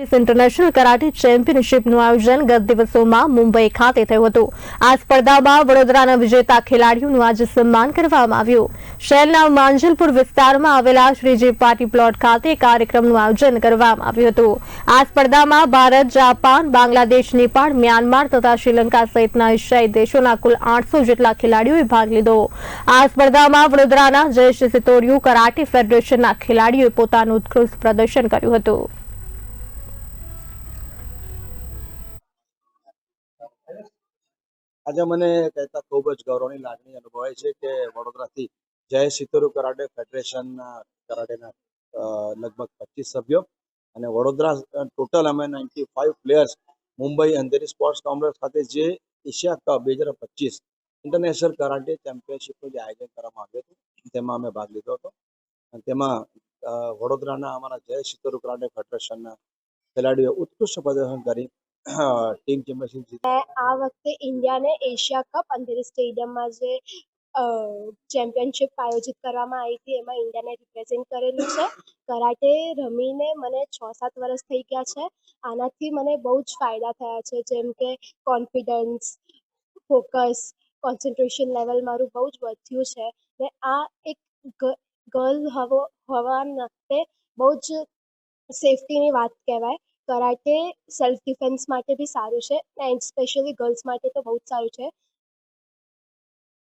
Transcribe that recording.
International karate ચેમ્પિયનશિપનું આયોજન ગત દિવસોમાં મુંબઈ ખાતે થયું હતું. આ સ્પર્ધામાં વડોદરાના વિજેતા ખેલાડીઓનું આજે સન્માન કરવામાં આવ્યું. શહેરના માંજલપુર વિસ્તારમાં આવેલા શ્રીજી પાર્ટી પ્લોટ ખાતે કાર્યક્રમનું આયોજન કરવામાં આવ્યું હતું. આ સ્પર્ધામાં ભારત, જાપાન, બાંગ્લાદેશ, નેપાળ, મ્યાનમાર તથા શ્રીલંકા સહિતના એશિયાઈ દેશોના કુલ આઠસો જેટલા ખેલાડીઓએ ભાગ લીધો. આ સ્પર્ધામાં વડોદરાના જયેશ સિતોડિયું કરાટે ફેડરેશનના ખેલાડીઓએ પોતાનું ઉત્કૃષ્ટ પ્રદર્શન કર્યું હતું. આજે મને કહેતા ખૂબ જ ગૌરવની લાગણી અનુભવાય છે કે વડોદરાથી જય સિતોરુ કરાટે ફેડરેશનના કરાટેના લગભગ પચીસ સભ્યો અને વડોદરા ટોટલ અમે ninety five players Mumbai Andheri sports complex ખાતે જે એશિયા કપ બે હજાર પચીસ ઇન્ટરનેશનલ કરાટે ચેમ્પિયનશિપનું જે આયોજન કરવામાં આવ્યું હતું, તેમાં અમે ભાગ લીધો હતો. અને તેમાં વડોદરાના અમારા જય સિતોરુ કરાટે ફેડરેશનના ખેલાડીઓ ઉત્કૃષ્ટ પ્રદર્શન કરી ટીમ ચેમ્પિયનશિપ આ વખતે ઇન્ડિયાને એશિયા કપ અંધેરી સ્ટેડિયમમાં જે ચેમ્પિયનશિપ આયોજિત કરવામાં આવી હતી, એમાં ઇન્ડિયાને રિપ્રેઝેન્ટ કરેલું છે. કરાટે રમીને મને છ સાત વર્ષ થઈ ગયા છે. આનાથી મને બહુ જ ફાયદા થયા છે, જેમ કે કોન્ફિડન્સ ફોકસ કોન્સન્ટ્રેશન લેવલ મારું બહુ જ વધ્યું છે. ને આ એક ગર્લ હવો નાતે બહુ જ સેફટીની વાત કહેવાય. કરાટે સેલ્ફ ડિફેન્સ માટે બી સારું છે એન્ડ સ્પેશિયલી ગર્લ્સ માટે તો બહુ જ સારું છે.